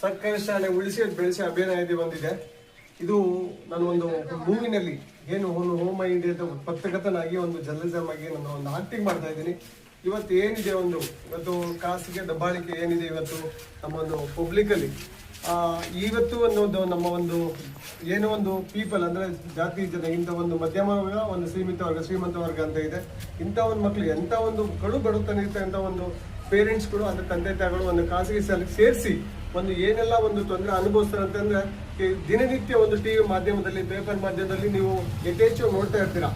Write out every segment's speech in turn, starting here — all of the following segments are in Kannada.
ಸರ್ಕಾರಿ ಶಾಲೆ ಉಳಿಸಿ ಬೆಳೆಸಿ ಅಭಿಯಾನ ಬಂದಿದೆ. ಇದು ನಾನು ಒಂದು ಮೂವಿನಲ್ಲಿ ಏನು ಒಂದು ಹೋಮ ಇಂಡಿಯಾದ ಪತ್ರಕರ್ತನಾಗಿ ಒಂದು ಜರ್ನಲಿಸಮ್ ಆಗಿ ನಾನು ಒಂದು ಆಕ್ಟಿಂಗ್ ಮಾಡ್ತಾ ಇದ್ದೀನಿ. ಇವತ್ತು ಏನಿದೆ ಒಂದು ಇವತ್ತು ಖಾಸಗಿ ದಬ್ಬಾಳಿಕೆ ಏನಿದೆ ಇವತ್ತು ನಮ್ಮ ಒಂದು ಪಬ್ಲಿಕ್ ಅಲ್ಲಿ? ಆ, ಇವತ್ತು ಒಂದು ಒಂದು ನಮ್ಮ ಒಂದು ಏನೋ ಒಂದು ಪೀಪಲ್ ಅಂದ್ರೆ ಜಾತಿ ಜನ ಇಂಥ ಒಂದು ಮಧ್ಯಮ ವರ್ಗ ಒಂದು ಸೀಮಿತ ವರ್ಗ ಶ್ರೀಮಂತ ವರ್ಗ ಅಂತ ಇದೆ. ಇಂಥ ಒಂದು ಮಕ್ಕಳು ಎಂಥ ಒಂದು ಕಡು ಬಡತನ ಇರ್ತಕ್ಕಂಥ ಒಂದು ಪೇರೆಂಟ್ಸ್ಗಳು ಅಂದ್ರೆ ತಂದೆ ತಾಯಿಗಳು ಒಂದು ಖಾಸಗಿ ಶಾಲೆಗೆ ಸೇರಿಸಿ ಒಂದು ಏನೆಲ್ಲ ಒಂದು ತೊಂದರೆ ಅನುಭವಿಸ್ತಾರೆ ಅಂತಂದ್ರೆ ದಿನನಿತ್ಯ ಒಂದು ಟಿ ವಿ ಮಾಧ್ಯಮದಲ್ಲಿ ಪೇಪರ್ ಮಾಧ್ಯಮದಲ್ಲಿ ನೀವು ಯಥೇಚ್ಛ ನೋಡ್ತಾ ಇರ್ತೀರಾ?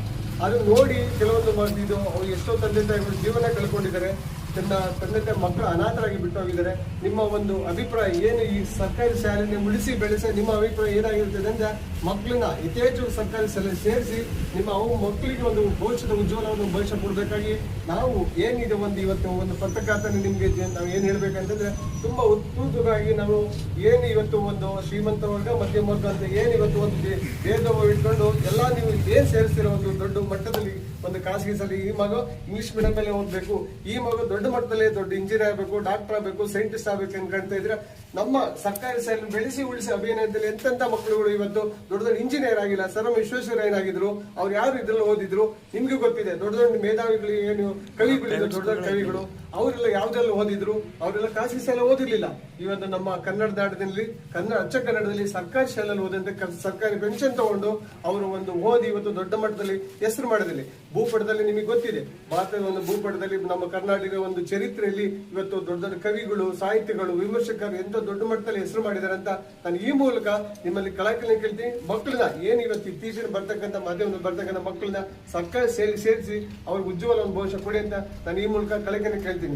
ಅದು ನೋಡಿ ಕೆಲವೊಂದು ಇದು ಅವ್ರು ಎಷ್ಟೋ ತಂದೆ ತಾಯಿಗಳು ಜೀವನ ಕಳ್ಕೊಂಡಿದ್ದಾರೆ. ತನ್ನ ತಂದೆ ಮಕ್ಕಳು ಅನಾಥರಾಗಿ ಬಿಟ್ಟು ಹೋಗಿದ್ದಾರೆ ನಿಮ್ಮ ಒಂದು ಅಭಿಪ್ರಾಯ ಏನು? ಈ ಸರ್ಕಾರಿ ಶಾಲೆಯನ್ನು ಉಳಿಸಿ ಬೆಳೆಸಿ ನಿಮ್ಮ ಅಭಿಪ್ರಾಯ ಏನಾಗಿರುತ್ತದೆ ಅಂದರೆ, ಮಕ್ಕಳನ್ನ ಯಥೇಚ್ಛ ಸರ್ಕಾರಿ ಶಾಲೆ ಸೇರಿಸಿ ನಿಮ್ಮ ಅವು ಮಕ್ಕಳಿಗೆ ಒಂದು ಭವಿಷ್ಯದ ಉಜ್ವಲವನ್ನು ಭವಿಷ್ಯ ಕೊಡಬೇಕಾಗಿ ನಾವು ಏನಿದೆ ಒಂದು ಇವತ್ತು ಒಂದು ಪತ್ರಕರ್ತನ ನಿಮಗೆ ನಾವು ಏನು ಹೇಳ್ಬೇಕಂತಂದ್ರೆ, ತುಂಬಾ ಉತ್ಸುಕವಾಗಿ ನಾವು ಏನು ಇವತ್ತು ಒಂದು ಶ್ರೀಮಂತ ವರ್ಗ, ಮಧ್ಯಮ ವರ್ಗ ಅಂತ ಏನು ಇವತ್ತು ಒಂದು ಭೇದವ ಭೇದ ಇಟ್ಕೊಂಡು ಎಲ್ಲ ನೀವು ಏನು ಸೇರಿಸ್ತೀರ ಒಂದು ಖಾಸಗಿ ಶಾಲೆ ಈ ಮಗು ಇಂಗ್ಲಿಷ್ ಮೀಡಿಯಂ ಮೇಲೆ ಓದ್ಬೇಕು. ಈ ಮಗು ದೊಡ್ಡ ಮಟ್ಟದಲ್ಲಿ ದೊಡ್ಡ ಇಂಜಿನಿಯರ್ ಆಗಬೇಕು ಡಾಕ್ಟರ್ ಆಗಬೇಕು ಸೈಂಟಿಸ್ಟ್ ಆಗಬೇಕು ಅನ್ಕೊಂತ ಇದ್ರೆ, ನಮ್ಮ ಸರ್ಕಾರಿ ಶಾಲೆ ಬೆಳೆಸಿ ಉಳಿಸಿ ಅಭಿನಯದಲ್ಲಿ ಎಂತೆಂತ ಮಕ್ಕಳುಗಳು ಇವತ್ತು ದೊಡ್ಡ ದೊಡ್ಡ ಇಂಜಿನಿಯರ್ ಆಗಿಲ್ಲ ಸರ್ ವಿಶ್ವೇಶ್ವರ ಏನಾಗಿದ್ರು ಅವ್ರು ಯಾರು ಇದ್ರಲ್ಲಿ ಓದಿದ್ರು, ನಿಮ್ಗೆ ಗೊತ್ತಿದೆ, ದೊಡ್ಡ ದೊಡ್ಡ ಮೇಧಾವಿಗಳು ಏನು ಕವಿಗಳಿದ್ರು ದೊಡ್ಡ ದೊಡ್ಡ ಕವಿಗಳು, ಅವರೆಲ್ಲ ಯಾವ್ದ್ರಲ್ಲಿ ಓದಿದ್ರು, ಅವರೆಲ್ಲ ಖಾಸಗಿ ಶಾಲೆ ಓದಿರ್ಲಿಲ್ಲ. ಇವತ್ತು ನಮ್ಮ ಕನ್ನಡ ನಾಡಿನಲ್ಲಿ ಕನ್ನಡ ಅಚ್ಚ ಕನ್ನಡದಲ್ಲಿ ಸರ್ಕಾರಿ ಶಾಲೆಯಲ್ಲಿ ಓದಂತೆ ಸರ್ಕಾರಿ ಪೆನ್ಷನ್ ತಗೊಂಡು ಅವರು ಒಂದು ಓದಿ ಇವತ್ತು ದೊಡ್ಡ ಮಟ್ಟದಲ್ಲಿ ಹೆಸರು ಮಾಡಿದಲ್ಲಿ ಭೂಪಟದಲ್ಲಿ ನಿಮಗೆ ಗೊತ್ತಿದೆ. ಭಾರತದ ಒಂದು ಭೂಪಟದಲ್ಲಿ ನಮ್ಮ ಕರ್ನಾಟಕದ ಒಂದು ಚರಿತ್ರೆಯಲ್ಲಿ ಇವತ್ತು ದೊಡ್ಡ ದೊಡ್ಡ ಕವಿಗಳು, ಸಾಹಿತ್ಯಗಳು, ವಿಮರ್ಶಕರು ಎಂತ ದೊಡ್ಡ ಮಟ್ಟದಲ್ಲಿ ಹೆಸರು ಮಾಡಿದ್ದಾರೆ ಅಂತ ನಾನು ಈ ಮೂಲಕ ನಿಮ್ಮಲ್ಲಿ ಕಳಕಳಿ ಕೇಳ್ತೀನಿ. ಮಕ್ಕಳನ್ನ ಏನು ಇವತ್ತು ಇತ್ತೀಚಿನ ಬರ್ತಕ್ಕಂಥ ಮಾಧ್ಯಮದಲ್ಲಿ ಬರ್ತಕ್ಕಂಥ ಮಕ್ಕಳನ್ನ ಸರ್ಕಾರಿ ಸೇರಿ ಸೇರಿಸಿ ಅವ್ರಿಗೆ ಉಜ್ವಲ ಒಂದು ಭವಿಷ್ಯ ಕೊಡಿ ಅಂತ ನಾನು ಈ ಮೂಲಕ ಕಳಕಳಿ ಕೇಳ್ತೀನಿ.